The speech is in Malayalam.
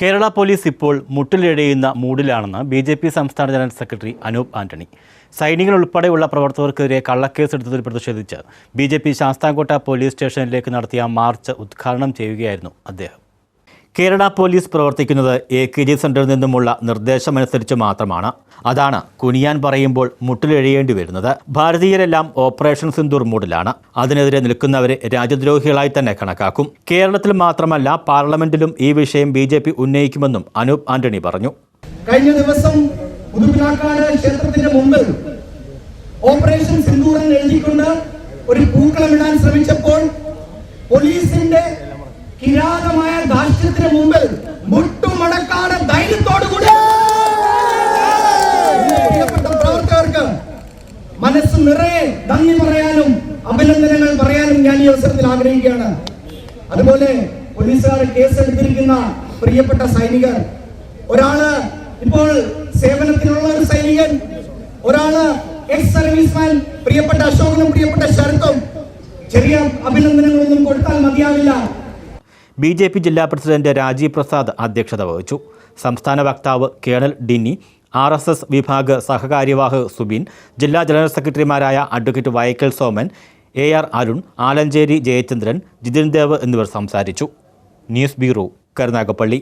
കേരള പോലീസ് ഇപ്പോൾ മുട്ടിലിഴയുന്ന മൂഡിലാണെന്ന് ബി ജെ പി സംസ്ഥാന ജനറൽ സെക്രട്ടറി അനൂപ് ആന്റണി. സൈനികർ ഉൾപ്പെടെയുള്ള പ്രവർത്തകർക്കെതിരെ കള്ളക്കേസ് എടുത്തതിൽ പ്രതിഷേധിച്ച് B J P Sasthamkotta police സ്റ്റേഷനിലേക്ക് നടത്തിയ മാർച്ച് ഉദ്ഘാടനം ചെയ്യുകയായിരുന്നു അദ്ദേഹം. കേരള പോലീസ് പ്രവർത്തിക്കുന്നത് എ കെ ജി സെന്ററിൽ നിന്നുമുള്ള നിർദ്ദേശമനുസരിച്ച് മാത്രമാണ്. അതാണ് കുനിയാൻ പറയുമ്പോൾ മുട്ടിലെഴിയേണ്ടി വരുന്നത്. ഭാരതീയരെല്ലാം ഓപ്പറേഷൻ സിന്ദൂർ മൂഡിലാണ് അതിനെതിരെ നിൽക്കുന്നവരെ രാജ്യദ്രോഹികളായി തന്നെ കണക്കാക്കും. കേരളത്തിൽ മാത്രമല്ല പാർലമെന്റിലും ഈ വിഷയം ബി ജെ പി ഉന്നയിക്കുമെന്നും അനൂപ് ആന്റണി പറഞ്ഞു. കഴിഞ്ഞ ദിവസം ക്ഷേത്രത്തിന്റെ മുമ്പിൽ ഓപ്പറേഷൻ സിന്ദൂരൻ എഴുതിക്കൊണ്ട് ഒരു പൂക്കളമിടാൻ ശ്രമിച്ചപ്പോൾ പോലീസിന്റെ ധാർഷ്ട്യത്തിന് മുമ്പിൽ മുട്ടുമടക്കാതെ ധൈര്യത്തോടുകൂടി പ്രിയപ്പെട്ട പ്രവർത്തകർക്ക് മനസ്സ് നിറയെ നന്ദി പറയാനും അഭിനന്ദനങ്ങൾ പറയാനും ഞാൻ ഈ അവസരത്തിൽ ആഗ്രഹിക്കുകയാണ്. അതുപോലെ പോലീസുകാർ കേസെടുത്തിരിക്കുന്ന പ്രിയപ്പെട്ട സൈനികർ. ഒരാൾ ഇപ്പോൾ സേവനത്തിലുള്ള ഒരു സൈനികൻ. ഒരാൾ എക്സ് സർവീസ്മാൻ പ്രിയപ്പെട്ട അശോകനും പ്രിയപ്പെട്ട ശരത്തും. ചെറിയ അഭിനന്ദനങ്ങളൊന്നും കൊടുത്താൽ മതിയാവില്ല. ബി ജെ പി ജില്ലാ പ്രസിഡന്റ് രാജീവ് പ്രസാദ് അധ്യക്ഷത വഹിച്ചു. സംസ്ഥാന വക്താവ് colonel Dinny R S S വിഭാഗ് സഹകാര്യവാഹ് സുബിൻ ജില്ലാ ജനറൽ സെക്രട്ടറിമാരായ advocate വൈക്കൽ Soman A R Arun Alencherry Jayachandran Jithin Dev എന്നിവർ സംസാരിച്ചു. News bureau Karunagappally.